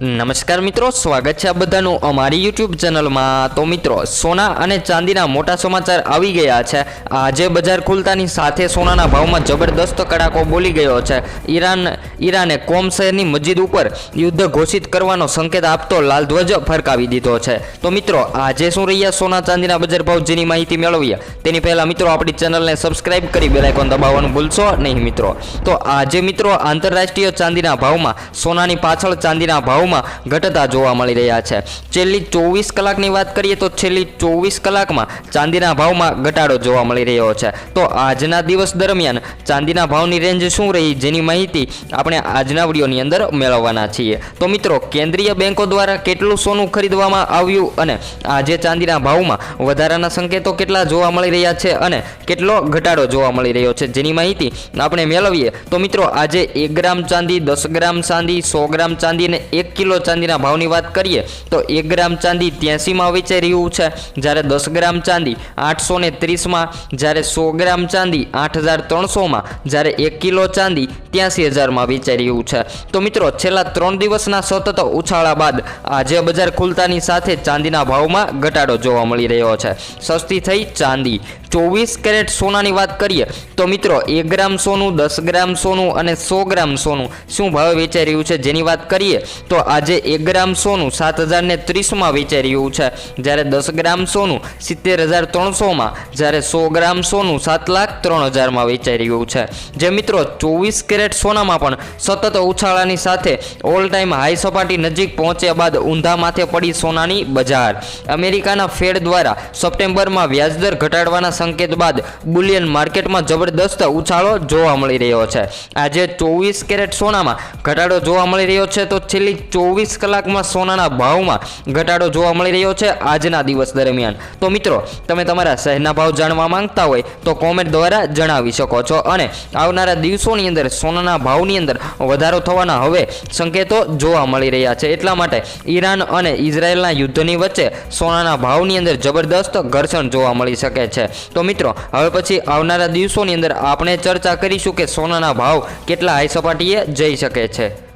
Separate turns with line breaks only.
નમસ્કાર મિત્રો, સ્વાગત છે આ બધાનું અમારી યુટ્યુબ ચેનલમાં. તો મિત્રો, સોના અને ચાંદીના મોટા સમાચાર આવી ગયા છે. આજે બજાર ખુલતાની સાથે સોનાના ભાવમાં જબરદસ્ત કડાકો બોલી ગયો છે. ઈરાન, ઈરાને કોમ શહેરની મસ્જિદ ઉપર યુદ્ધ ઘોષિત કરવાનો સંકેત આપતો લાલધ્વજ ફરકાવી દીધો છે. તો મિત્રો, આજે શું રહ્યા સોના, ચાંદીના બજાર ભાવ જેની માહિતી મેળવીએ? તેની પહેલાં મિત્રો, આપણી ચેનલને સબસ્ક્રાઇબ કરી બેલાઇકોન દબાવવાનું ભૂલશો નહીં મિત્રો. તો આજે મિત્રો, આંતરરાષ્ટ્રીય ચાંદીના ભાવમાં, સોનાની પાછળ ચાંદીના ભાવમાં ઘટતા જોવા મળી રહ્યા છે. છેલ્લી ચોવીસ કલાકની વાત કરીએ તો છેલ્લી ચોવીસ કલાકમાં ચાંદીના ભાવમાં ઘટાડો જોવા મળી રહ્યો છે. તો આજના દિવસ દરમિયાન ચાંદીના ભાવની રેન્જ શું રહી જેની માહિતી આપણે આજના વિડીયોની અંદર મેળવવાના છીએ. તો મિત્રો, કેન્દ્રીય બેંકો દ્વારા કેટલું સોનું ખરીદવામાં આવ્યું અને આજે ચાંદીના ભાવમાં વધારાના સંકેતો કેટલા જોવા મળી રહ્યા છે અને કેટલો ઘટાડો જોવા મળી રહ્યો છે જેની માહિતી આપણે મેળવીએ. તો મિત્રો, આજે એક ગ્રામ ચાંદી, દસ ગ્રામ ચાંદી, સો ગ્રામ ચાંદી અને એક કિલો ચાંદીના ભાવની વાત કરીએ, તો એક ગ્રામ ચાંદી ત્યાંસીમાં વેચાઈ રહ્યું છે. જ્યારે દસ ગ્રામ ચાંદી આઠસો ને ત્રીસમાં, જ્યારે સો ગ્રામ ચાંદી આઠ હજાર ત્રણસોમાં, જ્યારે એક કિલો ચાંદી ત્યાંસી હજારમાં વેચાઈ રહ્યું છે. તો મિત્રો, છેલ્લા ત્રણ દિવસના સતત ઉછાળા બાદ આજે બજાર ખુલતાની સાથે ચાંદીના ભાવમાં ઘટાડો જોવા મળી રહ્યો છે. સસ્તી થઈ ચાંદી. ચોવીસ કેરેટ સોનાની વાત કરીએ, તો મિત્રો, એક ગ્રામ સોનું, દસ ગ્રામ સોનું અને સો ગ્રામ સોનું શું ભાવે વેચાઈ રહ્યું છે જેની વાત કરીએ, તો આજે એક ગ્રામ સોનું સાત હજારને ત્રીસમાં વેચાઈ રહ્યું છે. જ્યારે દસ ગ્રામ સોનું સિત્તેર હજાર ત્રણસોમાં, જ્યારે સો ગ્રામ સોનું સાત લાખ ત્રણ હજારમાં વેચાઈ રહ્યું છે. જે મિત્રો, ચોવીસ કેરેટ સોનામાં પણ સતત ઉછાળાની સાથે ઓલ ટાઈમ હાઈ સપાટી નજીક પહોંચ્યા બાદ ઊંધા માથે પડી સોનાની બજાર. અમેરિકાના ફેડ દ્વારા સપ્ટેમ્બરમાં વ્યાજદર ઘટાડવાના સંકેત બાદ બુલિયન માર્કેટમાં જબરદસ્ત ઉછાળો જોવા મળી રહ્યો છે. આજે ચોવીસ કેરેટ સોનામાં ઘટાડો જોવા મળી રહ્યો છે તો છેલ્લી ચોવીસ કલાકમાં સોનાના ભાવમાં ઘટાડો જોવા મળી રહ્યો છે આજના દિવસ દરમિયાન. તો મિત્રો, તમે તમારા શહેરના ભાવ જાણવા માંગતા હોય તો કોમેન્ટ દ્વારા જણાવી શકો છો અને આવનારા દિવસોની અંદર સોનાના ભાવની અંદર વધારો થવાના હવે સંકેતો જોવા મળી રહ્યા છે. એટલા માટે ઈરાન અને ઇઝરાયલના યુદ્ધની વચ્ચે સોનાના ભાવની અંદર જબરદસ્ત ઘર્ષણ જોવા મળી શકે છે. તો મિત્રો, હવે પછી આવનારા દિવસોની અંદર આપણે ચર્ચા કરીશું કે સોનાના ભાવ કેટલા હાઈ સપાટીએ જઈ શકે છે.